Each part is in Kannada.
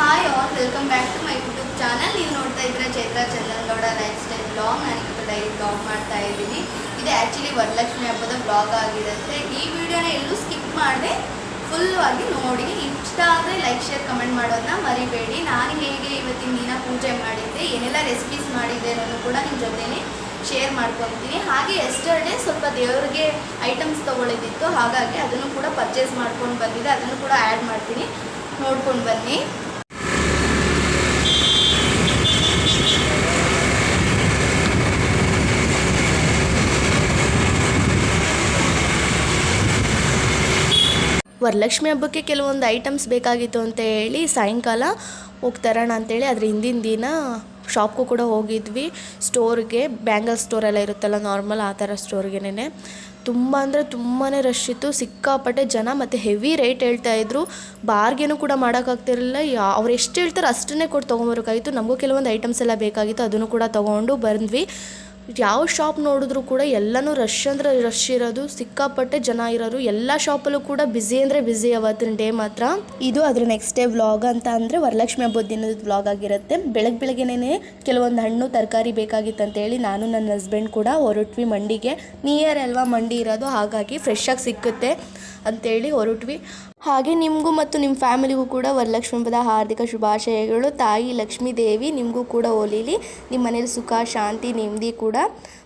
Hi all welcome back to my YouTube channel ನೀವು ನೋಡ್ತಾ ಇದ್ರೆ Chaitra Chandangowda lifestyle blog ನಾನು ಇವತ್ತು ಡೈಲಿ ಬ್ಲಾಗ್ ಮಾಡ್ತಾ ಇದ್ದೀನಿ. ಇದು ಆ್ಯಕ್ಚುಲಿ ವರಲಕ್ಷ್ಮಿ ಹಬ್ಬದ ಬ್ಲಾಗ್ ಆಗಿರುತ್ತೆ. ಈ ವಿಡಿಯೋನ ಎಲ್ಲೂ ಸ್ಕಿಪ್ ಮಾಡದೆ ಫುಲ್ ಆಗಿ ನೋಡಿ. ಇಷ್ಟ ಆದರೆ ಲೈಕ್ ಶೇರ್ ಕಮೆಂಟ್ ಮಾಡೋದನ್ನ ಮರಿಬೇಡಿ. ನಾನು ಹೇಗೆ ಇವತ್ತಿನ ದಿನ ಪೂಜೆ ಮಾಡಿದ್ದೆ, ಏನೆಲ್ಲ ರೆಸಿಪೀಸ್ ಮಾಡಿದ್ದೆ ಅನ್ನೋದು ಕೂಡ ನಿಮ್ಮ ಜೊತೆನೇ ಶೇರ್ ಮಾಡ್ಕೊತೀನಿ. ಹಾಗೆ ಎಸ್ಟರ್ಡೇ ಸ್ವಲ್ಪ ದೇವ್ರಿಗೆ ಐಟಮ್ಸ್ ತೊಗೊಳಿದ್ದಿತ್ತು ಹಾಗಾಗಿ ಅದನ್ನು ಕೂಡ ಪರ್ಚೇಸ್ ಮಾಡ್ಕೊಂಡು ಬಂದಿದ್ದೆ. ಅದನ್ನು ಕೂಡ ಆ್ಯಡ್ ಮಾಡ್ತೀನಿ. ನೋಡ್ಕೊಂಡು ಬನ್ನಿ. ವರಲಕ್ಷ್ಮಿ ಹಬ್ಬಕ್ಕೆ ಕೆಲವೊಂದು ಐಟಮ್ಸ್ ಬೇಕಾಗಿತ್ತು ಅಂತ ಹೇಳಿ ಸಾಯಂಕಾಲ ಹೋಗಿ ತರೋಣ ಅಂತೇಳಿ ಅದ್ರ ಹಿಂದಿನ ದಿನ ಶಾಪ್ಗೂ ಕೂಡ ಹೋಗಿದ್ವಿ. ಸ್ಟೋರ್ಗೆ ಬ್ಯಾಂಗಲ್ ಸ್ಟೋರೆಲ್ಲ ಇರುತ್ತಲ್ಲ ನಾರ್ಮಲ್ ಆ ಥರ ಸ್ಟೋರ್ಗೆನೆ ತುಂಬ ಅಂದರೆ ತುಂಬಾ ರಶ್ ಇತ್ತು. ಸಿಕ್ಕಾಪಟ್ಟೆ ಜನ ಮತ್ತು ಹೆವಿ ರೇಟ್ ಹೇಳ್ತಾ ಇದ್ರು. ಬಾರ್ಗೇನು ಕೂಡ ಮಾಡೋಕ್ಕಾಗ್ತಿರಲಿಲ್ಲ ಯಾ, ಅವ್ರು ಎಷ್ಟು ಹೇಳ್ತಾರೋ ಅಷ್ಟನ್ನೇ ಕೊಟ್ಟು ತೊಗೊಂಬರೋಕ್ಕಾಗಿತ್ತು ನಮಗೂ ಕೆಲವೊಂದು ಐಟಮ್ಸ್ ಎಲ್ಲ ಬೇಕಾಗಿತ್ತು, ಅದನ್ನು ಕೂಡ ತೊಗೊಂಡು ಬಂದ್ವಿ. ಯಾವ ಶಾಪ್ ನೋಡಿದ್ರು ಕೂಡ ಎಲ್ಲನೂ ರಶ್ ಅಂದರೆ ರಶ್ ಇರೋದು, ಸಿಕ್ಕಾಪಟ್ಟೆ ಜನ ಇರೋರು ಎಲ್ಲ ಶಾಪಲ್ಲೂ ಕೂಡ ಬ್ಯುಸಿ ಅಂದರೆ ಬ್ಯುಸಿ ಅವತ್ತಿನ ಡೇ ಮಾತ್ರ. ಇದು ಅದ್ರ ನೆಕ್ಸ್ಟ್ ಡೇ ವ್ಲಾಗ್ ಅಂತ ಅಂದರೆ ವರಲಕ್ಷ್ಮಿ ಹಬ್ಬದ ದಿನದ ವ್ಲಾಗ್ ಆಗಿರುತ್ತೆ. ಬೆಳಗ್ಗೆ ಬೆಳಗ್ಗೆನೇ ಕೆಲವೊಂದು ಹಣ್ಣು, ತರಕಾರಿ ಬೇಕಾಗಿತ್ತು ಅಂತೇಳಿ ನಾನು ನನ್ನ ಹಸ್ಬೆಂಡ್ ಕೂಡ ಹೊರಟ್ವಿ ಮಂಡಿಗೆ. ನಿಯರ್ ಅಲ್ವಾ, ಮಂಡಿ ಇರೋದು, ಹಾಗಾಗಿ ಫ್ರೆಶ್ ಆಗಿ ಸಿಕ್ಕುತ್ತೆ ಅಂತೇಳಿ ಹೊರಟ್ವಿ. ಹಾಗೆ ನಿಮಗೂ ಮತ್ತು ನಿಮ್ಮ ಫ್ಯಾಮಿಲಿಗೂ ಕೂಡ ವರಲಕ್ಷ್ಮಿ ಹಬ್ಬದ ಹಾರ್ದಿಕ ಶುಭಾಶಯಗಳು. ತಾಯಿ ಲಕ್ಷ್ಮೀ ದೇವಿ, ನಿಮಗೂ ಕೂಡ ಒಲಿಲಿ ನಿಮ್ಮ ಮನೇಲಿ ಸುಖ, ಶಾಂತಿ, ನೆಮ್ಮದಿ ಕೂಡ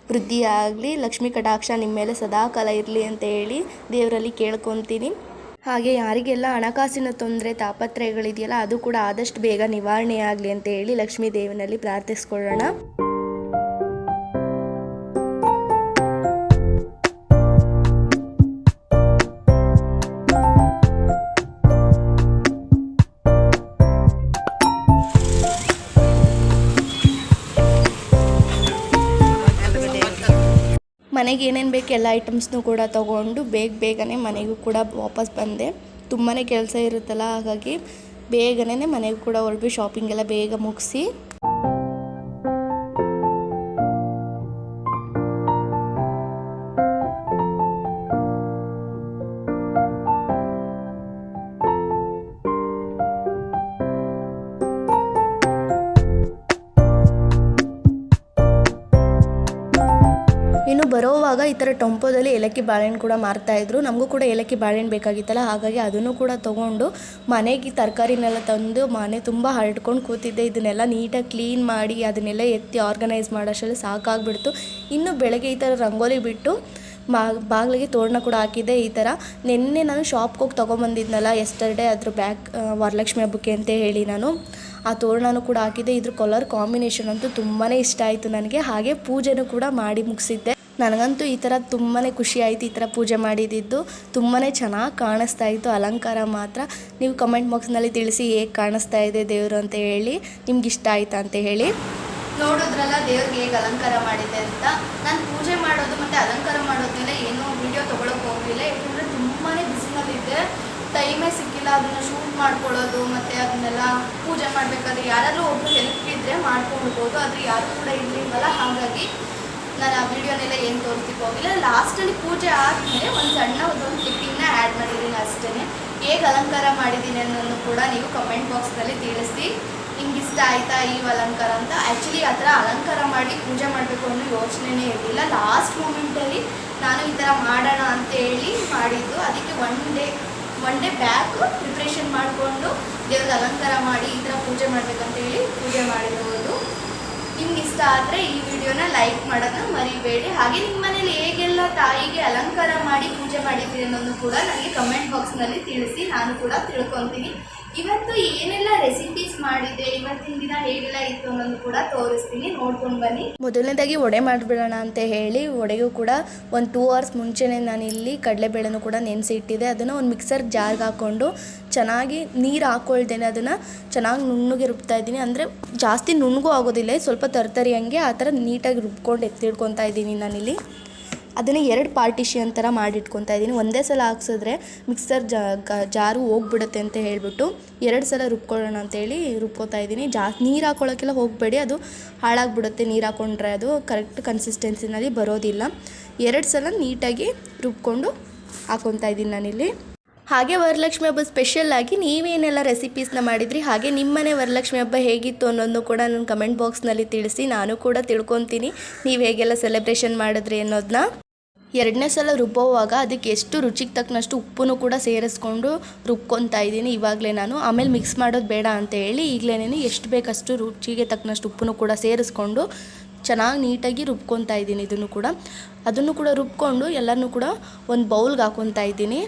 ವೃದ್ಧಿಯಾಗಲಿ. ಲಕ್ಷ್ಮೀ ಕಟಾಕ್ಷ ನಿಮ್ಮ ಮೇಲೆ ಸದಾಕಾಲ ಇರಲಿ ಅಂತ ಹೇಳಿ ದೇವರಲ್ಲಿ ಕೇಳ್ಕೊತೀನಿ. ಹಾಗೆ ಯಾರಿಗೆಲ್ಲ ಹಣಕಾಸಿನ ತೊಂದರೆ, ತಾಪತ್ರಯಗಳಿದೆಯಲ್ಲ, ಅದು ಕೂಡ ಆದಷ್ಟು ಬೇಗ ನಿವಾರಣೆ ಆಗಲಿ ಅಂತ ಹೇಳಿ ಲಕ್ಷ್ಮೀ ದೇವಿನಲ್ಲಿ ಪ್ರಾರ್ಥಿಸ್ಕೊಳ್ಳೋಣ. ಮನೆಗೆ ಏನೇನು ಬೇಕು ಎಲ್ಲ ಐಟಮ್ಸ್ನೂ ಕೂಡ ತೊಗೊಂಡು ಬೇಗ ಬೇಗನೆ ಮನೆಗೂ ಕೂಡ ವಾಪಸ್ ಬಂದೆ. ತುಂಬಾ ಕೆಲಸ ಇರುತ್ತಲ್ಲ, ಹಾಗಾಗಿ ಬೇಗನೆ ಮನೆಗೂ ಕೂಡ ಹೊರಟ್ವಿ ಶಾಪಿಂಗೆಲ್ಲ ಬೇಗ ಮುಗಿಸಿ. ಬರೋವಾಗ ಈ ಥರ ಟೊಂಪೋದಲ್ಲಿ ಏಲಕ್ಕಿ ಬಾಳೆಹಣ್ಣು ಕೂಡ ಮಾರ್ತಾಯಿದ್ರು ನಮಗೂ ಕೂಡ ಏಲಕ್ಕಿ ಬಾಳೆಹಣ್ಣು ಬೇಕಾಗಿತ್ತಲ್ಲ, ಹಾಗಾಗಿ ಅದನ್ನು ಕೂಡ ತೊಗೊಂಡು ಮನೆಗೆ ತರಕಾರಿನೆಲ್ಲ ತಂದು ಮನೆ ತುಂಬ ಹರಡ್ಕೊಂಡು ಕೂತಿದ್ದೆ. ಇದನ್ನೆಲ್ಲ ನೀಟಾಗಿ ಕ್ಲೀನ್ ಮಾಡಿ ಅದನ್ನೆಲ್ಲ ಎತ್ತಿ ಆರ್ಗನೈಸ್ ಮಾಡೋಷ್ಟರಲ್ಲಿ ಸಾಕಾಗ್ಬಿಡ್ತು. ಇನ್ನು ಬೆಳಗ್ಗೆ ಈ ಥರ ರಂಗೋಲಿ ಬಿಟ್ಟು ಮಾ, ಬಾಗಿಲಿಗೆ ತೋರಣ ಕೂಡ ಹಾಕಿದ್ದೆ ಈ ಥರ. ನಿನ್ನೆ ನಾನು ಶಾಪ್ಗೆ ಹೋಗಿ ತೊಗೊಂಬಂದಿದ್ನಲ್ಲ ಎಸ್ಟರ್ಡೇ ಅದ್ರ ಬ್ಯಾಕ್ ವರಲಕ್ಷ್ಮಿ ಹಬ್ಬಕ್ಕೆ ಅಂತ ಹೇಳಿ ನಾನು. ಆ ತೋರಣನೂ ಕೂಡ ಹಾಕಿದ್ದೆ. ಇದ್ರ ಕಲರ್ ಕಾಂಬಿನೇಷನ್ ಅಂತೂ ತುಂಬಾ ಇಷ್ಟ ಆಯಿತು ನನಗೆ. ಹಾಗೆ ಪೂಜೆನೂ ಕೂಡ ಮಾಡಿ ಮುಗಿಸಿದ್ದೆ. ನನಗಂತೂ ಈ ಥರ ತುಂಬಾ ಖುಷಿ ಆಯಿತು ಈ ಥರ ಪೂಜೆ ಮಾಡಿದ್ದು ತುಂಬಾ ಚೆನ್ನಾಗಿ ಕಾಣಿಸ್ತಾ ಇತ್ತು, ಅಲಂಕಾರ ಮಾತ್ರ. ನೀವು ಕಮೆಂಟ್ ಬಾಕ್ಸ್ನಲ್ಲಿ ತಿಳಿಸಿ ಹೇಗೆ ಕಾಣಿಸ್ತಾ ಇದೆ ದೇವರು ಅಂತ ಹೇಳಿ, ನಿಮ್ಗೆ ಇಷ್ಟ ಆಯ್ತಾ ಅಂತ ಹೇಳಿ. ನೋಡೋದ್ರಲ್ಲ ದೇವ್ರಿಗೆ ಹೇಗೆ ಅಲಂಕಾರ ಮಾಡಿದೆ ಅಂತ. ನಾನು ಪೂಜೆ ಮಾಡೋದು ಮತ್ತು ಅಲಂಕಾರ ಮಾಡೋದಿಲ್ಲ ಏನೂ ವೀಡಿಯೋ ತೊಗೊಳಕ್ಕೆ ಹೋಗಲಿಲ್ಲ. ಯಾಕಂದರೆ ತುಂಬಾ ಬಿಸಿನಲ್ಲಿದ್ದೆ ಟೈಮೇ ಸಿಕ್ಕಿಲ್ಲ, ಅದನ್ನು ಶೂಟ್ ಮಾಡ್ಕೊಳ್ಳೋದು ಮತ್ತು ಅದನ್ನೆಲ್ಲ ಪೂಜೆ ಮಾಡಬೇಕಾದ್ರೆ ಯಾರಾದರೂ ಒಬ್ಬರು ಹೆಲ್ಪ್ ಇದ್ದರೆ ಮಾಡ್ಕೊಳ್ಬೋದು ಆದರೆ ಯಾರೂ ಕೂಡ ಇರಲಿಲ್ವಲ್ಲ? ಹಾಗಾಗಿ ನಾನು ಆ ವಿಡಿಯೋನೆಲ್ಲ ಏನು ತೋರಿಸ್ಲಿಕ್ಕೆ ಹೋಗಿಲ್ಲ. ಲಾಸ್ಟಲ್ಲಿ ಪೂಜೆ ಆದಮೇಲೆ ಒಂದು ಸಣ್ಣ ಒಂದು ಕ್ಲಿಪ್ಪಿಂಗ್ನ ಆ್ಯಡ್ ಮಾಡಿದ್ದೀನಿ ಅಷ್ಟೇ ಹೇಗೆ ಅಲಂಕಾರ ಮಾಡಿದ್ದೀನಿ ಅನ್ನೋದು ಕೂಡ ನೀವು ಕಮೆಂಟ್ ಬಾಕ್ಸ್ನಲ್ಲಿ ತಿಳಿಸಿ. ನಿಮ್ಗೆ ಇಷ್ಟ ಆಯ್ತಾ ಈ ಅಲಂಕಾರ ಅಂತ? ಆ್ಯಕ್ಚುಲಿ ಆ ಥರ ಅಲಂಕಾರ ಮಾಡಿ ಪೂಜೆ ಮಾಡಬೇಕು ಅನ್ನೋ ಯೋಚನೆನೇ ಇರಲಿಲ್ಲ. ಲಾಸ್ಟ್ ಮೂಮೆಂಟಲ್ಲಿ ನಾನು ಈ ಥರ ಮಾಡೋಣ ಅಂತ ಹೇಳಿ ಮಾಡಿದ್ದು. ಅದಕ್ಕೆ one day one day back preparation ಮಾಡಿಕೊಂಡು ದೇವ್ರಿಗೆ ಅಲಂಕಾರ ಮಾಡಿ ಈ ಥರ ಪೂಜೆ ಮಾಡಬೇಕಂತ ಹೇಳಿ ಪೂಜೆ ಮಾಡಿರೋದು. ನಿಮ್ಗೆ ಇಷ್ಟ ಆದರೆ ಈ ವಿಡಿಯೋನ ಲೈಕ್ ಮಾಡೋದನ್ನ ಮರಿಬೇಡಿ. ಹಾಗೆ ನಿಮ್ಮ ಮನೇಲಿ ಹೇಗೆಲ್ಲ ತಾಯಿಗೆ ಅಲಂಕಾರ ಮಾಡಿ ಪೂಜೆ ಮಾಡಿದ್ದೀರಿ ಅನ್ನೋದು ಕೂಡ ನನಗೆ ಕಮೆಂಟ್ ಬಾಕ್ಸ್ನಲ್ಲಿ ತಿಳಿಸಿ, ನಾನು ಕೂಡ ತಿಳ್ಕೊತೀನಿ. ಇವತ್ತು ಏನೆಲ್ಲ ರೆಸಿಪೀಸ್ ಮಾಡಿದೆ ಇವತ್ತಿನ ದಿನ ಹೇಗೆಲ್ಲ ಇತ್ತು ಅನ್ನೋದು ಕೂಡ ತೋರಿಸ್ತೀನಿ, ನೋಡ್ಕೊಂಡು ಬನ್ನಿ. ಮೊದಲನೇದಾಗಿ ವಡೆ ಮಾಡಿಬಿಡೋಣ ಅಂತ ಹೇಳಿ, ವಡೆಗೂ ಕೂಡ ಒಂದು ಟೂ ಅವರ್ಸ್ ಮುಂಚೆನೇ ನಾನು ಇಲ್ಲಿ ಕಡಲೆಬೇಳೆನೂ ಕೂಡ ನೆನೆಸಿ ಇಟ್ಟಿದ್ದೆ ಅದನ್ನು ಒಂದು ಮಿಕ್ಸರ್ ಜಾರ್ಗೆ ಹಾಕ್ಕೊಂಡು ಚೆನ್ನಾಗಿ ನೀರು ಹಾಕ್ಕೊಳ್ದೇನೆ ಅದನ್ನು ಚೆನ್ನಾಗಿ ನುಣ್ಣಗೆ ರುಬ್ತಾ ಇದ್ದೀನಿ. ಅಂದರೆ ಜಾಸ್ತಿ ನುಣ್ಣಗೂ ಆಗೋದಿಲ್ಲ, ಸ್ವಲ್ಪ ತರ್ತರಿ ಹಂಗೆ ಆ ಥರ ನೀಟಾಗಿ ರುಬ್ಕೊಂಡು ಎತ್ತಿಡ್ಕೊತಾ ಇದ್ದೀನಿ ನಾನಿಲ್ಲಿ. ಅದನ್ನು ಎರಡು ಪಾರ್ಟಿಷಿಯನ್ ಥರ ಮಾಡಿಟ್ಕೊತಾ ಇದ್ದೀನಿ. ಒಂದೇ ಸಲ ಹಾಕ್ಸಿದ್ರೆ ಮಿಕ್ಸರ್ ಜಾರು ಹೋಗ್ಬಿಡುತ್ತೆ ಅಂತ ಹೇಳಿಬಿಟ್ಟು ಎರಡು ಸಲ ರುಬ್ಕೊಳ್ಳೋಣ ಅಂತೇಳಿ ರುಬ್ಕೋತಾ ಇದ್ದೀನಿ. ಜಾ, ನೀರು ಹಾಕೊಳ್ಳೋಕ್ಕೆಲ್ಲ ಹೋಗಬೇಡಿ. ಅದು ಹಾಳಾಗ್ಬಿಡುತ್ತೆ ನೀರು ಹಾಕೊಂಡ್ರೆ ಅದು ಕರೆಕ್ಟ್ ಕನ್ಸಿಸ್ಟೆನ್ಸಿನಲ್ಲಿ ಬರೋದಿಲ್ಲ. ಎರಡು ಸಲ ನೀಟಾಗಿ ರುಬ್ಕೊಂಡು ಹಾಕೊತಾ ಇದ್ದೀನಿ ನಾನಿಲ್ಲಿ. ಹಾಗೆ ವರಲಕ್ಷ್ಮಿ ಹಬ್ಬ ಸ್ಪೆಷಲ್ಲಾಗಿ ನೀವೇನೆಲ್ಲ ರೆಸಿಪೀಸ್ನ ಮಾಡಿದ್ರಿ, ಹಾಗೆ ನಿಮ್ಮನೆ ವರಲಕ್ಷ್ಮಿ ಹಬ್ಬ ಹೇಗಿತ್ತು ಅನ್ನೋದನ್ನು ಕೂಡ ನನ್ನ ಕಮೆಂಟ್ ಬಾಕ್ಸ್ನಲ್ಲಿ ತಿಳಿಸಿ. ನಾನು ಕೂಡ ತಿಳ್ಕೊತೀನಿ. ನೀವು ಹೇಗೆಲ್ಲ ಸೆಲೆಬ್ರೇಷನ್ ಮಾಡಿದ್ರಿ ಅನ್ನೋದನ್ನ ಎರಡನೇ ಸಲ ರುಬ್ಬೋವಾಗ ಅದಕ್ಕೆ ಎಷ್ಟು ರುಚಿಗೆ ತಕ್ಕನಷ್ಟು ಉಪ್ಪನ್ನು ಕೂಡ ಸೇರಿಸ್ಕೊಂಡು ರುಬ್ಕೊತಾ ಇದ್ದೀನಿ ಇವಾಗಲೇ ನಾನು. ಆಮೇಲೆ ಮಿಕ್ಸ್ ಮಾಡೋದು ಬೇಡ ಅಂತ ಹೇಳಿ ಈಗಲೇ ಎಷ್ಟು ಬೇಕಷ್ಟು ರುಚಿಗೆ ತಕ್ಕನಷ್ಟು ಉಪ್ಪನ್ನು ಕೂಡ ಸೇರಿಸ್ಕೊಂಡು ಚೆನ್ನಾಗಿ ನೀಟಾಗಿ ರುಬ್ಕೊತಾ ಇದ್ದೀನಿ ಇದನ್ನು ಕೂಡ. ಅದನ್ನು ಕೂಡ ರುಬ್ಕೊಂಡು ಎಲ್ಲನೂ ಕೂಡ ಒಂದು ಬೌಲ್ಗೆ ಹಾಕ್ಕೊತಾ ಇದ್ದೀನಿ.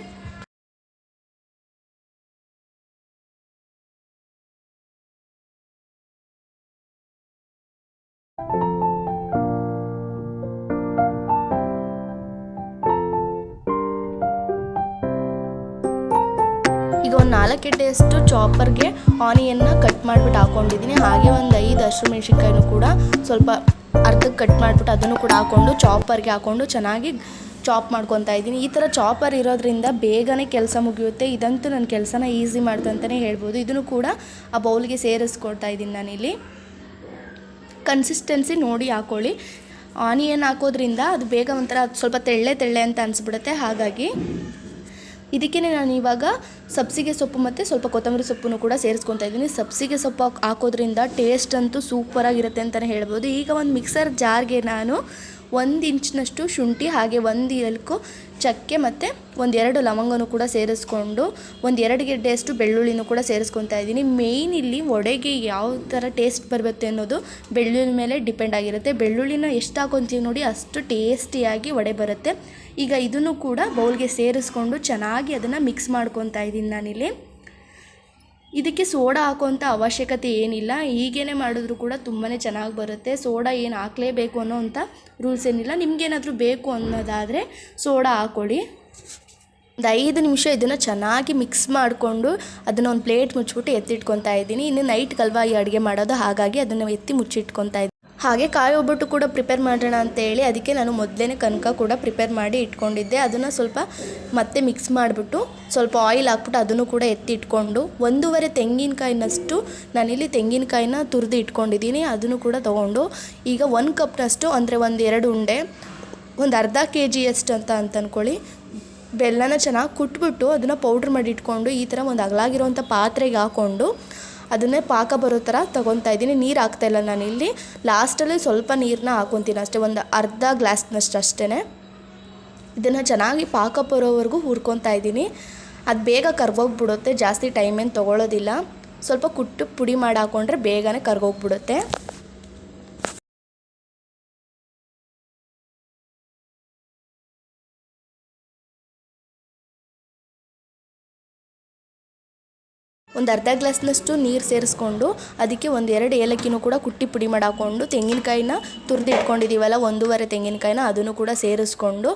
ಈಗ ಒಂದು ನಾಲ್ಕು ಗೆಡ್ಡೆಯಷ್ಟು ಚಾಪರ್ಗೆ ಆನಿಯನ್ನ ಕಟ್ ಮಾಡಿಬಿಟ್ಟು ಹಾಕೊಂಡಿದ್ದೀನಿ. ಹಾಗೆ ಒಂದು ಐದು ಹಸಿರು ಮೆಣಸಿನ್ಕಾಯಿನೂ ಕೂಡ ಸ್ವಲ್ಪ ಅರ್ಧಕ್ಕೆ ಕಟ್ ಮಾಡಿಬಿಟ್ಟು ಅದನ್ನು ಕೂಡ ಹಾಕ್ಕೊಂಡು ಚಾಪರ್ಗೆ ಹಾಕ್ಕೊಂಡು ಚೆನ್ನಾಗಿ ಚಾಪ್ ಮಾಡ್ಕೊತಾ ಇದ್ದೀನಿ. ಈ ಥರ ಚಾಪರ್ ಇರೋದ್ರಿಂದ ಬೇಗನೆ ಕೆಲಸ ಮುಗಿಯುತ್ತೆ. ಇದಂತೂ ನನ್ನ ಕೆಲಸನ ಈಸಿ ಮಾಡ್ತಂತಲೇ ಹೇಳ್ಬೋದು. ಇದನ್ನು ಕೂಡ ಆ ಬೌಲ್ಗೆ ಸೇರಿಸ್ಕೊಡ್ತಾ ಇದ್ದೀನಿ ನಾನಿಲ್ಲಿ. ಕನ್ಸಿಸ್ಟೆನ್ಸಿ ನೋಡಿ ಹಾಕ್ಕೊಳ್ಳಿ ಆನಿಯನ್ ಹಾಕೋದ್ರಿಂದ ಅದು ಬೇಗ ಒಂಥರ ಸ್ವಲ್ಪ ತೆಳ್ಳೆ ತೆಳ್ಳೆ ಅಂತ ಅನಿಸ್ಬಿಡುತ್ತೆ. ಹಾಗಾಗಿ ಇದಕ್ಕೆ ನಾನು ಇವಾಗ ಸಬ್ಸಿಗೆ ಸೊಪ್ಪು ಮತ್ತು ಸ್ವಲ್ಪ ಕೊತ್ತಂಬರಿ ಸೊಪ್ಪನ್ನು ಕೂಡ ಸೇರಿಸ್ಕೊತಾ ಇದ್ದೀನಿ. ಸಬ್ಸಿಗೆ ಸೊಪ್ಪು ಹಾಕೋದ್ರಿಂದ ಟೇಸ್ಟ್ ಅಂತೂ ಸೂಪರಾಗಿರುತ್ತೆ ಅಂತಲೇ ಹೇಳ್ಬೋದು. ಈಗ ಒಂದು ಮಿಕ್ಸರ್ ಜಾರ್ಗೆ ನಾನು ಒಂದು ಇಂಚಿನಷ್ಟು ಶುಂಠಿ, ಹಾಗೆ ಒಂದು ಎಲ್ಕು ಚಕ್ಕೆ ಮತ್ತು ಒಂದೆರಡು ಲವಂಗನೂ ಕೂಡ ಸೇರಿಸ್ಕೊಂಡು, ಒಂದು ಎರಡು ಗೆಡ್ಡೆಯಷ್ಟು ಬೆಳ್ಳುಳ್ಳಿನೂ ಕೂಡ ಸೇರಿಸ್ಕೊತಾ ಇದ್ದೀನಿ. ಮೇಯ್ನ್ ಇಲ್ಲಿ ವಡೆಗೆ ಯಾವ ಥರ ಟೇಸ್ಟ್ ಬರುತ್ತೆ ಅನ್ನೋದು ಬೆಳ್ಳುಳ್ಳಿ ಮೇಲೆ ಡಿಪೆಂಡ್ ಆಗಿರುತ್ತೆ. ಬೆಳ್ಳುಳ್ಳಿನ ಎಷ್ಟು ಹಾಕೊತೀವಿ ನೋಡಿ, ಅಷ್ಟು ಟೇಸ್ಟಿಯಾಗಿ ವಡೆ ಬರುತ್ತೆ. ಈಗ ಇದನ್ನು ಕೂಡ ಬೌಲ್ಗೆ ಸೇರಿಸ್ಕೊಂಡು ಚೆನ್ನಾಗಿ ಅದನ್ನು ಮಿಕ್ಸ್ ಮಾಡ್ಕೊತಾ ಇದ್ದೀನಿ ನಾನಿಲ್ಲಿ. ಇದಕ್ಕೆ ಸೋಡಾ ಹಾಕೋಂಥ ಅವಶ್ಯಕತೆ ಏನಿಲ್ಲ. ಹೀಗೇ ಮಾಡಿದ್ರು ಕೂಡ ತುಂಬಾ ಚೆನ್ನಾಗಿ ಬರುತ್ತೆ. ಸೋಡಾ ಏನು ಹಾಕಲೇಬೇಕು ಅನ್ನೋ ಅಂಥ ರೂಲ್ಸ್ ಏನಿಲ್ಲ. ನಿಮಗೇನಾದರೂ ಬೇಕು ಅನ್ನೋದಾದರೆ ಸೋಡಾ ಹಾಕ್ಕೊಳ್ಳಿ ಒಂದು ಐದು ನಿಮಿಷ ಇದನ್ನು ಚೆನ್ನಾಗಿ ಮಿಕ್ಸ್ ಮಾಡಿಕೊಂಡು ಅದನ್ನು ಒಂದು ಪ್ಲೇಟ್ ಮುಚ್ಚಿಬಿಟ್ಟು ಎತ್ತಿಟ್ಕೊತಾ ಇದ್ದೀನಿ. ಇನ್ನು ನೈಟ್ ಕಲ್ವಾಗಿ ಅಡುಗೆ ಮಾಡೋದು ಹಾಗಾಗಿ ಅದನ್ನು ಎತ್ತಿ ಮುಚ್ಚಿಟ್ಕೊತಾ ಇದ್ದೀನಿ ಹಾಗೆ ಕಾಯಿ ಒಬ್ಬಟ್ಟು ಕೂಡ ಪ್ರಿಪೇರ್ ಮಾಡೋಣ ಅಂತ ಹೇಳಿ ಅದಕ್ಕೆ ನಾನು ಮೊದಲೇ ಕನಕ ಕೂಡ ಪ್ರಿಪೇರ್ ಮಾಡಿ ಇಟ್ಕೊಂಡಿದ್ದೆ. ಅದನ್ನು ಸ್ವಲ್ಪ ಮತ್ತೆ ಮಿಕ್ಸ್ ಮಾಡಿಬಿಟ್ಟು ಸ್ವಲ್ಪ ಆಯಿಲ್ ಹಾಕ್ಬಿಟ್ಟು ಅದನ್ನು ಕೂಡ ಎತ್ತಿ ಇಟ್ಕೊಂಡು ಒಂದೂವರೆ ತೆಂಗಿನಕಾಯಿನಷ್ಟು ನಾನಿಲ್ಲಿ ತೆಂಗಿನಕಾಯಿನ ತುರಿದು ಇಟ್ಕೊಂಡಿದ್ದೀನಿ. ಅದನ್ನು ಕೂಡ ತೊಗೊಂಡು ಈಗ ಒಂದು ಕಪ್ನಷ್ಟು ಅಂದರೆ ಒಂದು ಎರಡು ಉಂಡೆ, ಒಂದು ಅರ್ಧ ಕೆ ಜಿಯಷ್ಟು ಅಂತ ಅಂತ ಅಂದ್ಕೊಳ್ಳಿ ಬೆಲ್ಲನ ಚೆನ್ನಾಗಿ ಕುಟ್ಬಿಟ್ಟು ಅದನ್ನು ಪೌಡ್ರ್ ಮಾಡಿ ಇಟ್ಕೊಂಡು ಈ ಥರ ಒಂದು ಅಗಲಾಗಿರುವಂಥ ಪಾತ್ರೆಗೆ ಹಾಕ್ಕೊಂಡು ಅದನ್ನೇ ಪಾಕ ಬರೋ ಥರ ತೊಗೊತಾ ಇದ್ದೀನಿ. ನೀರು ಹಾಕ್ತಾಯಿಲ್ಲ ನಾನಿಲ್ಲಿ ಲಾಸ್ಟಲ್ಲಿ ಸ್ವಲ್ಪ ನೀರನ್ನ ಹಾಕೊತೀನಿ ಅಷ್ಟೇ, ಒಂದು ಅರ್ಧ ಗ್ಲಾಸ್ನಷ್ಟು ಅಷ್ಟೇ ಇದನ್ನು ಚೆನ್ನಾಗಿ ಪಾಕ ಬರೋವರೆಗೂ ಹುರ್ಕೊತಾ ಇದ್ದೀನಿ. ಅದು ಬೇಗ ಕರ್ಗೋಗ್ಬಿಡುತ್ತೆ, ಜಾಸ್ತಿ ಟೈಮೇನು ತೊಗೊಳ್ಳೋದಿಲ್ಲ ಸ್ವಲ್ಪ ಕುಟ್ಟು ಪುಡಿ ಮಾಡಿ ಹಾಕೊಂಡ್ರೆ ಬೇಗನೆ ಕರ್ಗೋಗ್ಬಿಡುತ್ತೆ. ಒಂದು ಅರ್ಧ ಗ್ಲಾಸ್ನಷ್ಟು ನೀರು ಸೇರಿಸ್ಕೊಂಡು ಅದಕ್ಕೆ ಒಂದು ಎರಡು ಏಲಕ್ಕಿನೂ ಕೂಡ ಕುಟ್ಟಿ ಪುಡಿ ಮಾಡಿ ಹಾಕ್ಕೊಂಡು ತೆಂಗಿನಕಾಯಿನ ತುರಿದು ಇಟ್ಕೊಂಡಿದ್ದೀವಲ್ಲ ಒಂದೂವರೆ ತೆಂಗಿನಕಾಯಿನ ಅದನ್ನು ಕೂಡ ಸೇರಿಸ್ಕೊಂಡು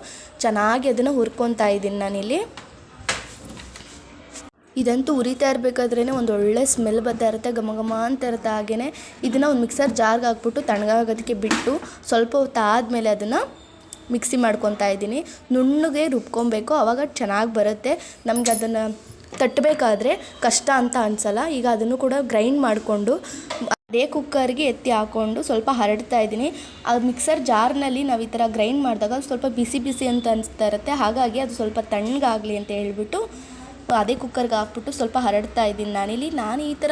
ಚೆನ್ನಾಗಿ ಅದನ್ನು ಹುರ್ಕೊತಾ ಇದ್ದೀನಿ ನಾನಿಲ್ಲಿ. ಇದಂತೂ ಉರಿತಾ ಇರಬೇಕಾದ್ರೇ ಒಂದು ಒಳ್ಳೆ ಸ್ಮೆಲ್ ಬರ್ತಾ ಇರುತ್ತೆ, ಘಮ ಘಮ ಅಂತ ಇರುತ್ತೆ ಹಾಗೆಯೇ ಇದನ್ನು ಒಂದು ಮಿಕ್ಸರ್ ಜಾರ್ಗೆ ಹಾಕ್ಬಿಟ್ಟು ತಣ್ಣಗಾಗೋದಕ್ಕೆ ಬಿಟ್ಟು ಸ್ವಲ್ಪ ಹೊತ್ತು ಆದಮೇಲೆ ಅದನ್ನು ಮಿಕ್ಸಿ ಮಾಡ್ಕೊತಾ ಇದ್ದೀನಿ. ನುಣ್ಣಗೆ ರುಬ್ಕೊಬೇಕು ಆವಾಗ ಚೆನ್ನಾಗಿ ಬರುತ್ತೆ. ನಮ್ಗೆ ಅದನ್ನು ತಟ್ಟಬೇಕಾದ್ರೆ ಕಷ್ಟ ಅಂತ ಅನ್ಸಲ್ಲ. ಈಗ ಅದನ್ನು ಕೂಡ ಗ್ರೈಂಡ್ ಮಾಡಿಕೊಂಡು, ಅದೇ ಕುಕ್ಕರ್ಗೆ ಎತ್ತಿ ಹಾಕ್ಕೊಂಡು ಸ್ವಲ್ಪ ಹರಡ್ತಾ ಇದ್ದೀನಿ. ಆ ಮಿಕ್ಸರ್ ಜಾರ್ನಲ್ಲಿ ನಾವು ಈ ಥರ ಗ್ರೈಂಡ್ ಮಾಡಿದಾಗ ಸ್ವಲ್ಪ ಬಿಸಿ ಬಿಸಿ ಅಂತ ಅನಿಸ್ತಾ ಇರುತ್ತೆ. ಹಾಗಾಗಿ ಅದು ಸ್ವಲ್ಪ ತಣ್ಣಗಾಗಲಿ ಅಂತ ಹೇಳಿಬಿಟ್ಟು, ಅದೇ ಕುಕ್ಕರ್ಗೆ ಹಾಕ್ಬಿಟ್ಟು ಸ್ವಲ್ಪ ಹರಡ್ತಾ ಇದ್ದೀನಿ ನಾನಿಲ್ಲಿ. ನಾನು ಈ ಥರ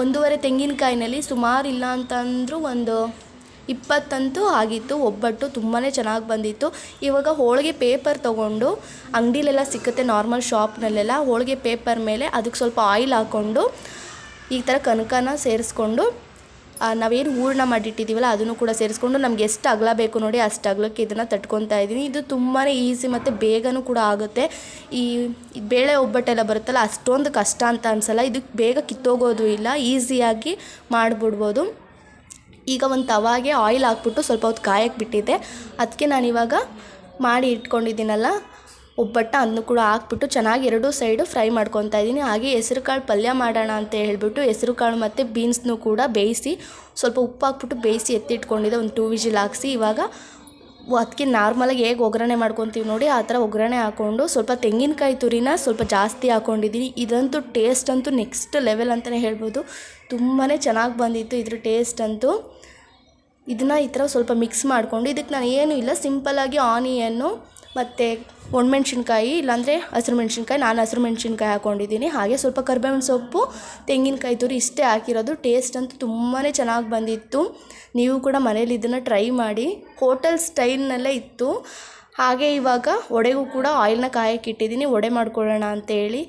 ಒಂದೂವರೆ ತೆಂಗಿನಕಾಯಿನಲ್ಲಿ ಸುಮಾರು ಇಲ್ಲ ಅಂತಂದರೂ ಒಂದು ಇಪ್ಪತ್ತಂತೂ ಆಗಿತ್ತು, ಒಬ್ಬಟ್ಟು ತುಂಬಾ ಚೆನ್ನಾಗಿ ಬಂದಿತ್ತು. ಇವಾಗ ಹೋಳಿಗೆ ಪೇಪರ್ ತೊಗೊಂಡು ಅಂಗಡಿಲೆಲ್ಲ ಸಿಕ್ಕುತ್ತೆ ನಾರ್ಮಲ್ ಶಾಪ್ನಲ್ಲೆಲ್ಲ ಹೋಳಿಗೆ ಪೇಪರ್ ಮೇಲೆ ಅದಕ್ಕೆ ಸ್ವಲ್ಪ ಆಯಿಲ್ ಹಾಕ್ಕೊಂಡು ಈ ಥರ ಕನಕನ ಸೇರಿಸ್ಕೊಂಡು ನಾವೇನು ಹೂರ್ಣ ಮಾಡಿಟ್ಟಿದ್ದೀವಲ್ಲ ಅದನ್ನು ಕೂಡ ಸೇರಿಸ್ಕೊಂಡು ನಮ್ಗೆ ಎಷ್ಟು ಅಗಲ ಬೇಕು ನೋಡಿ ಅಷ್ಟು ಅಗಲಕ್ಕೆ ಇದನ್ನು ತಟ್ಕೊತಾ ಇದ್ದೀನಿ. ಇದು ತುಂಬಾ ಈಸಿ ಮತ್ತು ಬೇಗನೂ ಕೂಡ ಆಗುತ್ತೆ. ಈ ಬೇಳೆ ಒಬ್ಬಟ್ಟೆಲ್ಲ ಬರುತ್ತಲ್ಲ, ಅಷ್ಟೊಂದು ಕಷ್ಟ ಅಂತ ಅನಿಸಲ್ಲ. ಇದಕ್ಕೆ ಬೇಗ ಕಿತ್ತೋಗೋದು ಇಲ್ಲ ಈಸಿಯಾಗಿ ಮಾಡಿಬಿಡ್ಬೋದು. ಈಗ ಒಂದು ತವಾಗೆ ಆಯಿಲ್ ಹಾಕ್ಬಿಟ್ಟು ಸ್ವಲ್ಪ ಹೊತ್ತು ಕಾಯಕ್ಕೆ ಬಿಟ್ಟಿದ್ದೆ. ಅದಕ್ಕೆ ನಾನಿವಾಗ ಮಾಡಿ ಇಟ್ಕೊಂಡಿದ್ದೀನಲ್ಲ, ಒಬ್ಬಟ್ಟ ಅದನ್ನು ಕೂಡ ಹಾಕ್ಬಿಟ್ಟು ಚೆನ್ನಾಗಿ ಎರಡೂ ಸೈಡು ಫ್ರೈ ಮಾಡ್ಕೊತಾ ಇದ್ದೀನಿ. ಹಾಗೆ ಹೆಸ್ರು ಕಾಳು ಪಲ್ಯ ಮಾಡೋಣ ಅಂತ ಹೇಳಿಬಿಟ್ಟು ಹೆಸ್ರು ಕಾಳು ಮತ್ತು ಬೀನ್ಸ್ನು ಕೂಡ ಬೇಯಿಸಿ ಸ್ವಲ್ಪ ಉಪ್ಪು ಹಾಕ್ಬಿಟ್ಟು ಬೇಯಿಸಿ ಎತ್ತಿಟ್ಕೊಂಡಿದ್ದೆ. ಒಂದು ಟೂ ವಿಜಿಲ್ ಹಾಕ್ಸಿ ಇವಾಗ ಅದಕ್ಕೆ ನಾರ್ಮಲಾಗಿ ಹೇಗೆ ಒಗ್ಗರಣೆ ಮಾಡ್ಕೊತೀವಿ ನೋಡಿ, ಆ ಥರ ಒಗ್ಗರಣೆ ಹಾಕ್ಕೊಂಡು ಸ್ವಲ್ಪ ತೆಂಗಿನಕಾಯಿ ತುರಿನ ಸ್ವಲ್ಪ ಜಾಸ್ತಿ ಹಾಕ್ಕೊಂಡಿದ್ದೀನಿ. ಇದಂತೂ ಟೇಸ್ಟ್ ಅಂತೂ ನೆಕ್ಸ್ಟ್ ಲೆವೆಲ್ ಅಂತಲೇ ಹೇಳ್ಬೋದು. ತುಂಬಾ ಚೆನ್ನಾಗಿ ಬಂದಿತ್ತು ಇದ್ರ ಟೇಸ್ಟ್ ಅಂತೂ. ಇದನ್ನು ಈ ಥರ ಸ್ವಲ್ಪ ಮಿಕ್ಸ್ ಮಾಡಿಕೊಂಡು ಇದಕ್ಕೆ ನಾನು ಏನೂ ಇಲ್ಲ ಸಿಂಪಲ್ಲಾಗಿ ಆನಿಯನ್ನು ಮತ್ತು ಒಣಮೆಣ್ಸಿನ್ಕಾಯಿ ಇಲ್ಲಾಂದರೆ ಹಸಿರು ಮೆಣ್ಸಿನ್ಕಾಯಿ, ನಾನು ಹಸಿರು ಮೆಣ್ಸಿನ್ಕಾಯಿ ಹಾಕ್ಕೊಂಡಿದ್ದೀನಿ ಹಾಗೆ ಸ್ವಲ್ಪ ಕರ್ಬೇವಿನ ಸೊಪ್ಪು, ತೆಂಗಿನಕಾಯಿ ತುರಿ ಇಷ್ಟೇ ಹಾಕಿರೋದು. ಟೇಸ್ಟ್ ಅಂತೂ ತುಂಬಾ ಚೆನ್ನಾಗಿ ಬಂದಿತ್ತು. ನೀವು ಕೂಡ ಮನೇಲಿ ಇದನ್ನು ಟ್ರೈ ಮಾಡಿ. ಹೋಟೆಲ್ ಸ್ಟೈಲ್ನಲ್ಲೇ ಇತ್ತು. ಹಾಗೆ ಇವಾಗ ವಡೆಗೂ ಕೂಡ ಆಯಿಲ್ನ ಕಾಯಕ್ಕೆ ಇಟ್ಟಿದ್ದೀನಿ. ವಡೆ ಮಾಡ್ಕೊಳ್ಳೋಣ ಅಂತೇಳಿ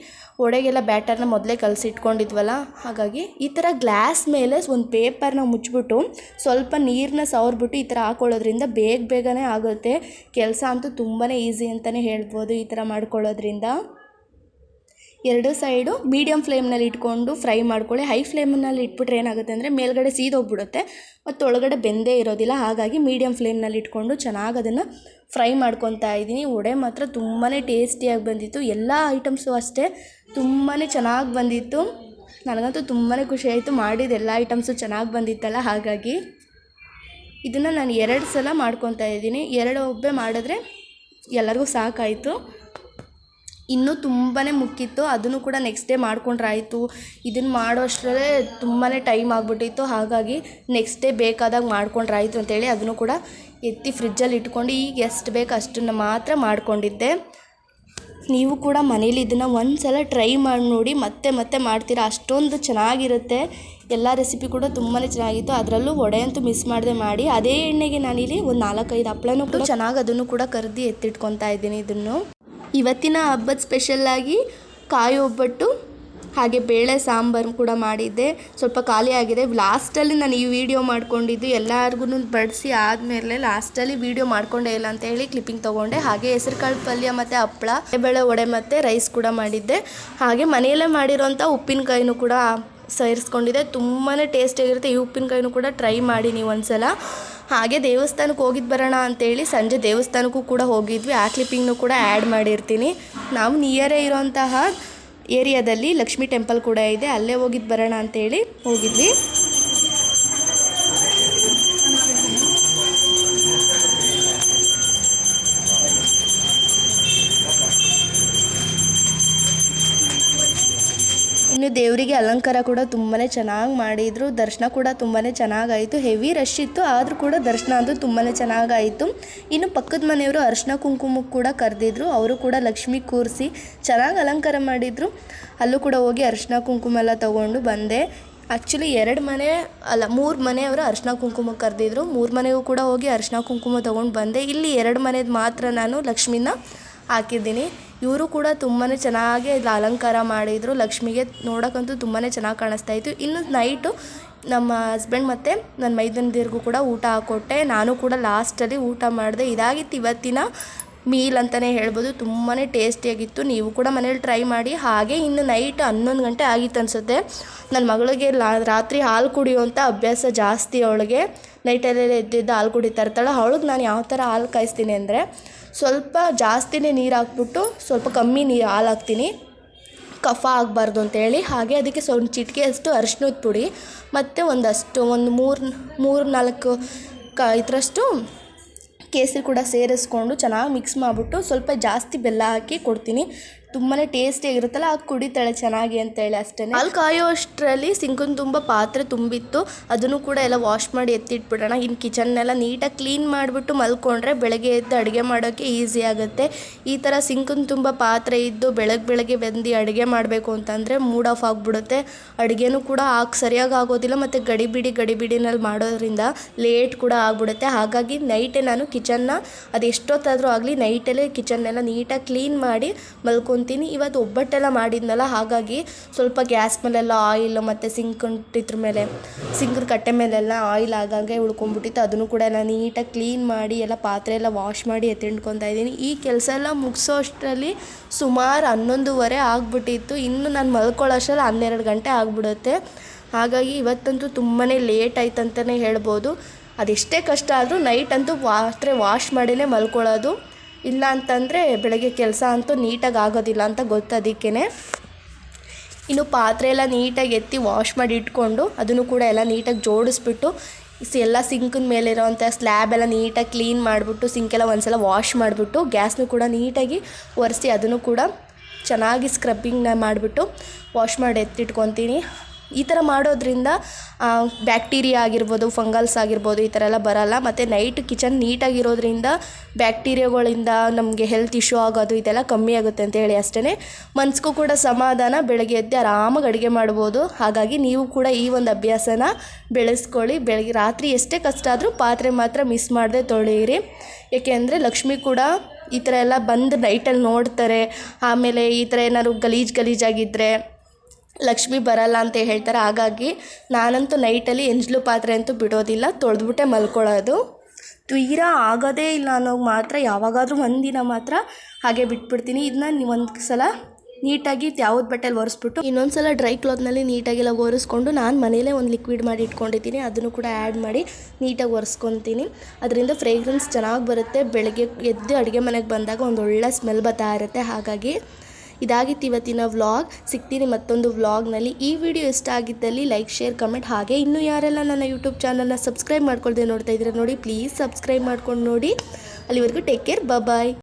ವಡೆಗೆಲ್ಲ ಬ್ಯಾಟರ್ನ ಮೊದಲೇ ಕಲಸಿ ಇಟ್ಕೊಂಡಿದ್ವಲ್ಲ ಹಾಗಾಗಿ ಈ ಥರ ಗ್ಲಾಸ್ ಮೇಲೆ ಒಂದು ಪೇಪರ್ನ ಮುಚ್ಚಿಬಿಟ್ಟು ಸ್ವಲ್ಪ ನೀರನ್ನ ಸವರ್ಬಿಟ್ಟು ಈ ಥರ ಹಾಕೊಳ್ಳೋದ್ರಿಂದ ಬೇಗ ಬೇಗನೆ ಆಗುತ್ತೆ. ಕೆಲಸ ಅಂತೂ ತುಂಬಾ ಈಸಿ ಅಂತಲೇ ಹೇಳ್ಬೋದು ಈ ಥರ ಮಾಡ್ಕೊಳ್ಳೋದ್ರಿಂದ. ಎರಡು ಸೈಡು ಮೀಡಿಯಮ್ ಫ್ಲೇಮ್ನಲ್ಲಿ ಇಟ್ಕೊಂಡು ಫ್ರೈ ಮಾಡ್ಕೊಳ್ಳಿ. ಹೈ ಫ್ಲೇಮ್ನಲ್ಲಿ ಇಟ್ಬಿಟ್ರೆ ಏನಾಗುತ್ತೆ ಅಂದರೆ ಮೇಲ್ಗಡೆ ಸೀದೋಗ್ಬಿಡುತ್ತೆ ಮತ್ತು ಒಳಗಡೆ ಬೆಂದೇ ಇರೋದಿಲ್ಲ. ಹಾಗಾಗಿ ಮೀಡಿಯಮ್ ಫ್ಲೇಮ್ನಲ್ಲಿ ಇಟ್ಕೊಂಡು ಚೆನ್ನಾಗಿ ಅದನ್ನು ಫ್ರೈ ಮಾಡ್ಕೊತಾ ಇದ್ದೀನಿ. ವಡೆ ಮಾತ್ರ ತುಂಬಾ ಟೇಸ್ಟಿಯಾಗಿ ಬಂದಿತ್ತು. ಎಲ್ಲ ಐಟಮ್ಸು ಅಷ್ಟೇ ತುಂಬಾ ಚೆನ್ನಾಗಿ ಬಂದಿತ್ತು. ನನಗಂತೂ ತುಂಬಾ ಆಯಿತು ಮಾಡಿದ ಎಲ್ಲ ಐಟಮ್ಸು ಚೆನ್ನಾಗಿ ಬಂದಿತ್ತಲ್ಲ, ಹಾಗಾಗಿ ಇದನ್ನು ನಾನು ಎರಡು ಸಲ ಮಾಡ್ಕೊತಾ ಇದ್ದೀನಿ. ಎರಡು ಒಬ್ಬೆ ಮಾಡಿದ್ರೆ ಎಲ್ಲರಿಗೂ ಸಾಕಾಯಿತು. ಇನ್ನೂ ತುಂಬಾ ಮುಕ್ಕಿತ್ತು. ಅದನ್ನು ಕೂಡ ನೆಕ್ಸ್ಟ್ ಡೇ ಮಾಡ್ಕೊಂಡ್ರೆ ಆಯಿತು ಇದನ್ನು ಮಾಡೋ ಅಷ್ಟರಲ್ಲೇ ತುಂಬಾ ಟೈಮ್ ಆಗಿಬಿಟ್ಟಿತ್ತು. ಹಾಗಾಗಿ ನೆಕ್ಸ್ಟ್ ಡೇ ಬೇಕಾದಾಗ ಮಾಡ್ಕೊಂಡ್ರೆ ಆಯಿತು ಅಂತೇಳಿ ಅದನ್ನು ಕೂಡ ಎತ್ತಿ ಫ್ರಿಜ್ಜಲ್ಲಿ ಇಟ್ಕೊಂಡು ಈಗ ಎಷ್ಟು ಬೇಕು ಅಷ್ಟನ್ನು ಮಾತ್ರ ಮಾಡಿಕೊಂಡಿದ್ದೆ. ನೀವು ಕೂಡ ಮನೇಲಿ ಇದನ್ನು ಒಂದು ಸಲ ಟ್ರೈ ಮಾಡಿ ನೋಡಿ, ಮತ್ತೆ ಮತ್ತೆ ಮಾಡ್ತೀರಾ? ಅಷ್ಟೊಂದು ಚೆನ್ನಾಗಿರುತ್ತೆ. ಎಲ್ಲ ರೆಸಿಪಿ ಕೂಡ ತುಂಬಾ ಚೆನ್ನಾಗಿತ್ತು. ಅದರಲ್ಲೂ ವಡೆ ಅಂತೂ ಮಿಸ್ ಮಾಡದೆ ಮಾಡಿ, ಅದೇ ಎಣ್ಣೆಗೆ ನಾನಿಲ್ಲಿ ಒಂದು ನಾಲ್ಕೈದು ಹಪ್ಳನೂ ಕೂಡ ಚೆನ್ನಾಗಿ ಅದನ್ನು ಕೂಡ ಕರ್ದು ಎತ್ತಿಟ್ಕೊತಾ ಇದ್ದೀನಿ ಇದನ್ನು. ಇವತ್ತಿನ ಹಬ್ಬದ ಸ್ಪೆಷಲ್ಲಾಗಿ ಕಾಯಿ ಒಬ್ಬಟ್ಟು ಹಾಗೆ ಬೇಳೆ ಸಾಂಬಾರು ಕೂಡ ಮಾಡಿದ್ದೆ. ಸ್ವಲ್ಪ ಖಾಲಿಯಾಗಿದೆ ಲಾಸ್ಟಲ್ಲಿ ನಾನು ಈ ವಿಡಿಯೋ ಮಾಡ್ಕೊಂಡಿದ್ದು ಎಲ್ಲರಿಗೂ ಬಡಿಸಿ ಆದಮೇಲೆ ಲಾಸ್ಟಲ್ಲಿ ವಿಡಿಯೋ ಮಾಡ್ಕೊಂಡೇ ಇಲ್ಲ ಅಂತ ಹೇಳಿ ಕ್ಲಿಪ್ಪಿಂಗ್ ತೊಗೊಂಡೆ. ಹಾಗೆ ಹೆಸರುಕಾಳು ಪಲ್ಯ ಮತ್ತು ಹಪ್ಪಳ ಬೇಳೆ ವಡೆ ಮತ್ತು ರೈಸ್ ಕೂಡ ಮಾಡಿದ್ದೆ. ಹಾಗೆ ಮನೆಯಲ್ಲೇ ಮಾಡಿರೋಂಥ ಉಪ್ಪಿನಕಾಯಿನೂ ಕೂಡ ಸೇರಿಸ್ಕೊಂಡಿದೆ ತುಂಬಾ ಟೇಸ್ಟಿಯಾಗಿರುತ್ತೆ ಈ ಉಪ್ಪಿನಕಾಯಿನೂ ಕೂಡ ಟ್ರೈ ಮಾಡಿ ನೀವು ಒಂದ್ಸಲ. ಹಾಗೆ ದೇವಸ್ಥಾನಕ್ಕೆ ಹೋಗಿದ್ದು ಬರೋಣ ಅಂತೇಳಿ ಸಂಜೆ ದೇವಸ್ಥಾನಕ್ಕೂ ಕೂಡ ಹೋಗಿದ್ವಿ. ಆ ಕ್ಲಿಪ್ಪಿಂಗ್ನು ಕೂಡ ಆ್ಯಡ್ ಮಾಡಿರ್ತೀನಿ. ನಾವು ನಿಯರೇ ಇರೋಂತಹ ಏರಿಯಾದಲ್ಲಿ ಲಕ್ಷ್ಮಿ ಟೆಂಪಲ್ ಕೂಡ ಇದೆ. ಅಲ್ಲೇ ಹೋಗಿದ್ದು ಬರೋಣ ಅಂತೇಳಿ ಹೋಗಿದ್ವಿ. ಇನ್ನು ದೇವರಿಗೆ ಅಲಂಕಾರ ಕೂಡ ತುಂಬಾ ಚೆನ್ನಾಗಿ ಮಾಡಿದರು. ದರ್ಶನ ಕೂಡ ತುಂಬಾ ಚೆನ್ನಾಗಾಯಿತು. ಹೆವಿ ರಶ್ ಇತ್ತು. ಆದರೂ ಕೂಡ ದರ್ಶನ ಅಂತೂ ತುಂಬಾ ಚೆನ್ನಾಗಾಯಿತು. ಇನ್ನು ಪಕ್ಕದ ಮನೆಯವರು ಅರ್ಶಿನ ಕುಂಕುಮಕ್ಕೆ ಕೂಡ ಕರೆದಿದ್ರು. ಅವರು ಕೂಡ ಲಕ್ಷ್ಮಿ ಕೂರಿಸಿ ಚೆನ್ನಾಗಿ ಅಲಂಕಾರ ಮಾಡಿದರು. ಅಲ್ಲೂ ಕೂಡ ಹೋಗಿ ಅರ್ಶಿನ ಕುಂಕುಮ ಎಲ್ಲ ತೊಗೊಂಡು ಬಂದೆ. ಆ್ಯಕ್ಚುಲಿ ಎರಡು ಮನೆ, ಅಲ್ಲ ಮೂರು ಮನೆಯವರು ಅರ್ಶಿನ ಕುಂಕುಮ ಕರೆದಿದ್ರು. ಮೂರು ಮನೆಗೂ ಕೂಡ ಹೋಗಿ ಅರ್ಶಿನ ಕುಂಕುಮ ತೊಗೊಂಡು ಬಂದೆ. ಇಲ್ಲಿ ಎರಡು ಮನೆದು ಮಾತ್ರ ನಾನು ಲಕ್ಷ್ಮಿನ ಹಾಕಿದ್ದೀನಿ. ಇವರು ಕೂಡ ತುಂಬಾ ಚೆನ್ನಾಗಿ ಇದು ಅಲಂಕಾರ ಮಾಡಿದರು. ಲಕ್ಷ್ಮಿಗೆ ನೋಡೋಕ್ಕಂತೂ ತುಂಬಾ ಚೆನ್ನಾಗಿ ಕಾಣಿಸ್ತಾ ಇತ್ತು. ಇನ್ನು ನೈಟು ನಮ್ಮ ಹಸ್ಬೆಂಡ್ ಮತ್ತು ನನ್ನ ಮೈದಂದಿರಿಗೂ ಕೂಡ ಊಟ ಹಾಕ್ಕೊಟ್ಟೆ ನಾನು ಕೂಡ ಲಾಸ್ಟಲ್ಲಿ ಊಟ ಮಾಡಿದೆ. ಇದಾಗಿತ್ತು ಇವತ್ತಿನ ಮೀಲ್ ಅಂತಲೇ ಹೇಳ್ಬೋದು. ತುಂಬಾ ಟೇಸ್ಟಿಯಾಗಿತ್ತು ನೀವು ಕೂಡ ಮನೇಲಿ ಟ್ರೈ ಮಾಡಿ. ಹಾಗೆ ಇನ್ನು ನೈಟ್ ಹನ್ನೊಂದು ಗಂಟೆ ಆಗಿತ್ತು ಅನಿಸುತ್ತೆ. ನನ್ನ ಮಗಳಿಗೆ ಲಾ, ರಾತ್ರಿ ಹಾಲು ಕುಡಿಯುವಂಥ ಅಭ್ಯಾಸ ಜಾಸ್ತಿ ಅವಳಿಗೆ. ನೈಟಲ್ಲೆಲ್ಲ ಎದ್ದಿದ್ದು ಹಾಲು ಕುಡಿತಾ ಇರ್ತಾಳೆ. ಅವಳಿಗೆ ನಾನು ಯಾವ ಥರ ಹಾಲು ಕಾಯಿಸ್ತೀನಿ ಅಂದರೆ ಸ್ವಲ್ಪ ಜಾಸ್ತಿನೇ ನೀರು ಹಾಕ್ಬಿಟ್ಟು ಸ್ವಲ್ಪ ಕಮ್ಮಿ ನೀರು ಹಾಲು ಹಾಕ್ತೀನಿ ಕಫ ಆಗಬಾರ್ದು ಅಂತೇಳಿ. ಹಾಗೆ ಅದಕ್ಕೆ ಸ್ವಲ್ಪ ಚಿಟಿಕೆಯಷ್ಟು ಅರಿಶಿನದ ಪುಡಿ, ಮತ್ತು ಒಂದಷ್ಟು, ಒಂದು ಮೂರು ಮೂರು ನಾಲ್ಕು ಕ, ಇದರಷ್ಟು ಕೇಸರಿ ಕೂಡ ಸೇರಿಸ್ಕೊಂಡು ಚೆನ್ನಾಗಿ ಮಿಕ್ಸ್ ಮಾಡಿಬಿಟ್ಟು ಸ್ವಲ್ಪ ಜಾಸ್ತಿ ಬೆಲ್ಲ ಹಾಕಿ ಕೊಡ್ತೀನಿ. ತುಂಬಾ ಟೇಸ್ಟಿಯಾಗಿರುತ್ತಲ್ಲ ಆಗ ಕುಡಿತಾಳೆ ಚೆನ್ನಾಗಿ ಅಂತೇಳಿ ಅಷ್ಟೇ ಅಲ್ಲಿ ಕಾಯೋ ಅಷ್ಟರಲ್ಲಿ ಸಿಂಕನ್ ತುಂಬ ಪಾತ್ರೆ ತುಂಬಿತ್ತು. ಅದನ್ನು ಕೂಡ ಎಲ್ಲ ವಾಶ್ ಮಾಡಿ ಎತ್ತಿಟ್ಬಿಡೋಣ. ಇನ್ನು ಕಿಚನ್ನೆಲ್ಲ ನೀಟಾಗಿ ಕ್ಲೀನ್ ಮಾಡಿಬಿಟ್ಟು ಮಲ್ಕೊಂಡ್ರೆ ಬೆಳಗ್ಗೆ ಎದ್ದು ಅಡುಗೆ ಮಾಡೋಕ್ಕೆ ಈಸಿ ಆಗುತ್ತೆ. ಈ ಥರ ಸಿಂಕನ್ ತುಂಬ ಪಾತ್ರೆ ಇದ್ದು ಬೆಳಗ್ಗೆ ಬೆಳಗ್ಗೆ ಬೆಂದು ಅಡುಗೆ ಮಾಡಬೇಕು ಅಂತಂದರೆ ಮೂಡ್ ಆಫ್ ಆಗಿಬಿಡುತ್ತೆ. ಅಡುಗೆನೂ ಕೂಡ ಹಾಕಿ ಸರಿಯಾಗಿ ಆಗೋದಿಲ್ಲ ಮತ್ತು ಗಡಿಬಿಡಿ ಗಡಿಬಿಡಿನಲ್ಲಿ ಮಾಡೋದ್ರಿಂದ ಲೇಟ್ ಕೂಡ ಆಗಿಬಿಡುತ್ತೆ. ಹಾಗಾಗಿ ನೈಟೇ ನಾನು ಕಿಚನ್ನ ಅದು ಎಷ್ಟೊತ್ತಾದರೂ ಆಗಲಿ ನೈಟಲ್ಲೇ ಕಿಚನ್ನೆಲ್ಲ ನೀಟಾಗಿ ಕ್ಲೀನ್ ಮಾಡಿ ಮಲ್ಕೊತೀನಿ ಇವತ್ತು ಒಬ್ಬಟ್ಟೆಲ್ಲ ಮಾಡಿದ್ನಲ್ಲ, ಹಾಗಾಗಿ ಸ್ವಲ್ಪ ಗ್ಯಾಸ್ ಮೇಲೆಲ್ಲ ಆಯಿಲ್ ಮತ್ತು ಸಿಂಕ್ ಇದ್ರ ಮೇಲೆ ಸಿಂಕ್ರ ಕಟ್ಟೆ ಮೇಲೆಲ್ಲ ಆಯಿಲ್ ಆಗಾಗೆ ಉಳ್ಕೊಂಬಿಟ್ಟಿತ್ತು ಅದನ್ನು ಕೂಡ ಎಲ್ಲ ನೀಟಾಗಿ ಕ್ಲೀನ್ ಮಾಡಿ, ಎಲ್ಲ ಪಾತ್ರೆ ಎಲ್ಲ ವಾಶ್ ಮಾಡಿ ಎತ್ತಿಂಡ್ಕೊತಾ ಇದ್ದೀನಿ. ಈ ಕೆಲಸ ಎಲ್ಲ ಮುಗಿಸೋ ಅಷ್ಟರಲ್ಲಿ ಸುಮಾರು ಹನ್ನೊಂದುವರೆ ಆಗಿಬಿಟ್ಟಿತ್ತು. ಇನ್ನು ನಾನು ಮಲ್ಕೊಳ್ಳೋ ಅಷ್ಟರಲ್ಲಿ ಹನ್ನೆರಡು ಗಂಟೆ ಆಗಿಬಿಡುತ್ತೆ. ಹಾಗಾಗಿ ಇವತ್ತಂತೂ ತುಂಬಾ ಲೇಟ್ ಆಯ್ತು ಅಂತಲೇ ಹೇಳ್ಬೋದು. ಅದೆಷ್ಟೇ ಕಷ್ಟ ಆದರೂ ನೈಟ್ ಅಂತೂ ಪಾತ್ರೆ ವಾಶ್ ಮಾಡಿನೇ ಮಲ್ಕೊಳ್ಳೋದು. ಇಲ್ಲ ಅಂತಂದರೆ ಬೆಳಗ್ಗೆ ಕೆಲಸ ಅಂತೂ ನೀಟಾಗಿ ಆಗೋದಿಲ್ಲ ಅಂತ ಗೊತ್ತದಕ್ಕೇ ಇನ್ನು ಪಾತ್ರೆ ಎಲ್ಲ ನೀಟಾಗಿ ಎತ್ತಿ ವಾಶ್ ಮಾಡಿ ಇಟ್ಕೊಂಡು ಅದನ್ನು ಕೂಡ ಎಲ್ಲ ನೀಟಾಗಿ ಜೋಡಿಸ್ಬಿಟ್ಟು ಎಲ್ಲ ಸಿಂಕಿನ ಮೇಲಿರೋವಂಥ ಸ್ಲ್ಯಾಬ್ ಎಲ್ಲ ನೀಟಾಗಿ ಕ್ಲೀನ್ ಮಾಡಿಬಿಟ್ಟು ಸಿಂಕೆಲ್ಲ ಒಂದ್ಸಲ ವಾಶ್ ಮಾಡಿಬಿಟ್ಟು ಗ್ಯಾಸ್ನು ಕೂಡ ನೀಟಾಗಿ ಒರೆಸಿ ಅದನ್ನು ಕೂಡ ಚೆನ್ನಾಗಿ ಸ್ಕ್ರಬ್ಬಿಂಗ್ನ ಮಾಡಿಬಿಟ್ಟು ವಾಶ್ ಮಾಡಿ ಎತ್ತಿಟ್ಕೊತೀನಿ. ಈ ಥರ ಮಾಡೋದ್ರಿಂದ ಬ್ಯಾಕ್ಟೀರಿಯಾ ಆಗಿರ್ಬೋದು, ಫಂಗಲ್ಸ್ ಆಗಿರ್ಬೋದು, ಈ ಥರ ಎಲ್ಲ ಬರಲ್ಲ. ಮತ್ತು ನೈಟ್ ಕಿಚನ್ ನೀಟಾಗಿರೋದ್ರಿಂದ ಬ್ಯಾಕ್ಟೀರಿಯಾಗಳಿಂದ ನಮಗೆ ಹೆಲ್ತ್ ಇಶ್ಯೂ ಆಗೋದು ಇದೆಲ್ಲ ಕಮ್ಮಿ ಆಗುತ್ತೆ ಅಂತ ಹೇಳಿ ಅಷ್ಟೇ ಮನ್ಸಿಗೂ ಕೂಡ ಸಮಾಧಾನ, ಬೆಳಗ್ಗೆ ಎದ್ದು ಆರಾಮಾಗಿ ಅಡುಗೆ ಮಾಡ್ಬೋದು. ಹಾಗಾಗಿ ನೀವು ಕೂಡ ಈ ಒಂದು ಅಭ್ಯಾಸನ ಬೆಳೆಸ್ಕೊಳ್ಳಿ. ಬೆಳಗ್ಗೆ ರಾತ್ರಿ ಎಷ್ಟೇ ಕಷ್ಟ ಆದರೂ ಪಾತ್ರೆ ಮಾತ್ರ ಮಿಸ್ ಮಾಡದೆ ತೊಳೆಯಿರಿ. ಏಕೆಂದರೆ ಲಕ್ಷ್ಮಿ ಕೂಡ ಈ ಥರ ಎಲ್ಲ ಬಂದು ನೈಟಲ್ಲಿ ನೋಡ್ತಾರೆ. ಆಮೇಲೆ ಈ ಥರ ಏನಾದ್ರು ಗಲೀಜು ಗಲೀಜಾಗಿದ್ದರೆ ಲಕ್ಷ್ಮಿ ಬರಲ್ಲ ಅಂತ ಹೇಳ್ತಾರೆ. ಹಾಗಾಗಿ ನಾನಂತೂ ನೈಟಲ್ಲಿ ಎಂಜಲು ಪಾತ್ರೆ ಅಂತೂ ಬಿಡೋದಿಲ್ಲ, ತೊಳೆದ್ಬಿಟ್ಟೆ ಮಲ್ಕೊಳ್ಳೋದು. ತೀರಾ ಆಗೋದೇ ಇಲ್ಲ ಅನ್ನೋ ಮಾತ್ರ, ಯಾವಾಗಾದರೂ ಒಂದಿನ ಮಾತ್ರ ಹಾಗೆ ಬಿಟ್ಬಿಡ್ತೀನಿ. ಇದನ್ನ ನೀವು ಒಂದು ಸಲ ನೀಟಾಗಿ ಯಾವ್ದು ಬಟ್ಟೆಲಿ ಒರೆಸ್ಬಿಟ್ಟು ಇನ್ನೊಂದು ಸಲ ಡ್ರೈ ಕ್ಲಾತ್ನಲ್ಲಿ ನೀಟಾಗೆಲ್ಲ ಒರೆಸ್ಕೊಂಡು ನಾನು ಮನೇಲೇ ಒಂದು ಲಿಕ್ವಿಡ್ ಮಾಡಿ ಇಟ್ಕೊಂಡಿದ್ದೀನಿ. ಅದನ್ನು ಕೂಡ ಆ್ಯಡ್ ಮಾಡಿ ನೀಟಾಗಿ ಒರೆಸ್ಕೊತೀನಿ. ಅದರಿಂದ ಫ್ರೇಗ್ರೆನ್ಸ್ ಚೆನ್ನಾಗಿ ಬರುತ್ತೆ. ಬೆಳಗ್ಗೆ ಎದ್ದು ಅಡುಗೆ ಮನೆಗೆ ಬಂದಾಗ ಒಂದು ಒಳ್ಳೆ ಸ್ಮೆಲ್ ಬರ್ತಾ ಇರುತ್ತೆ. ಹಾಗಾಗಿ ಇದಾಗಿತ್ತು ಇವತ್ತಿನ ವ್ಲಾಗ್. ಸಿಗ್ತೀನಿ ಮತ್ತೊಂದು ವ್ಲಾಗ್ನಲ್ಲಿ. ಈ ವಿಡಿಯೋ ಇಷ್ಟ ಆಗಿದ್ದಲ್ಲಿ ಲೈಕ್, ಶೇರ್, ಕಮೆಂಟ್. ಹಾಗೆ ಇನ್ನೂ ಯಾರೆಲ್ಲ ನನ್ನ ಯೂಟ್ಯೂಬ್ ಚಾನಲ್ನ ಸಬ್ಸ್ಕ್ರೈಬ್ ಮಾಡ್ಕೊಳ್ದೆ ನೋಡ್ತಾ ಇದ್ರೆ ನೋಡಿ, ಪ್ಲೀಸ್ ಸಬ್ಸ್ಕ್ರೈಬ್ ಮಾಡ್ಕೊಂಡು ನೋಡಿ. ಅಲ್ಲಿವರೆಗೂ ಟೇಕ್ ಕೇರ್. ಬಾಯ್